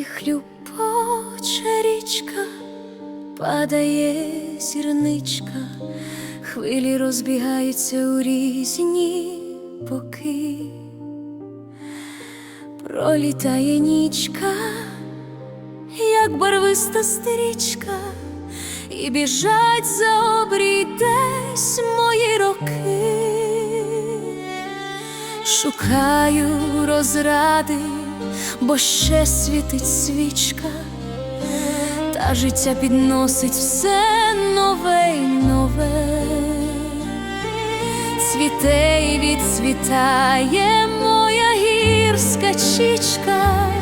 хлюпоче річка, падає зірничка, хвилі розбігаються у різні боки. Пролітає нічка, як барвиста стрічка, і біжать за обрій десь мої роки. Шукаю розради, бо ще світить свічка, та життя підносить все нове й нове, цвіте і відцвітає моя гірська чічка,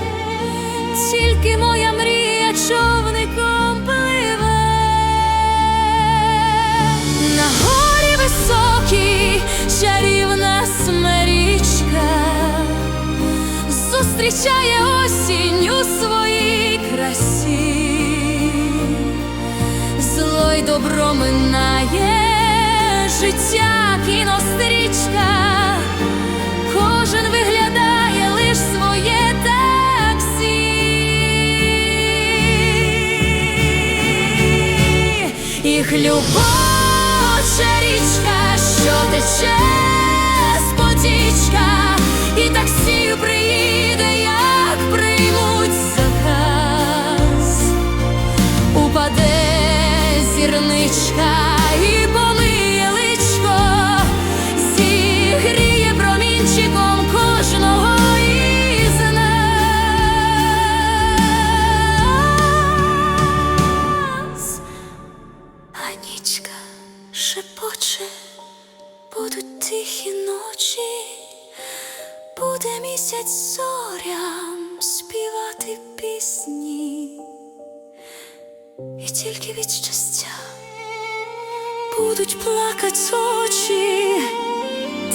тільки моя мрія зустрічає осінь у своїй красі, зло й добро минає життя кінострічка, кожен виглядає лиш своє таксі. Зірничка і помиє личко, зігріє промінчиком кожного із нас. А нічка шепоче, будуть тихі ночі, буде місяць зорям співати пісні, і тільки від щастя будуть плакать очі,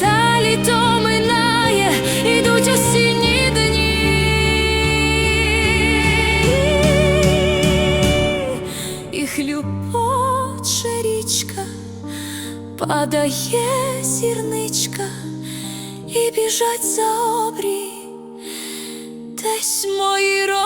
та літо минає, ідуть осінні дні. І хлюпоче річка, падає зірничка, і біжать за обрій десь мої роки.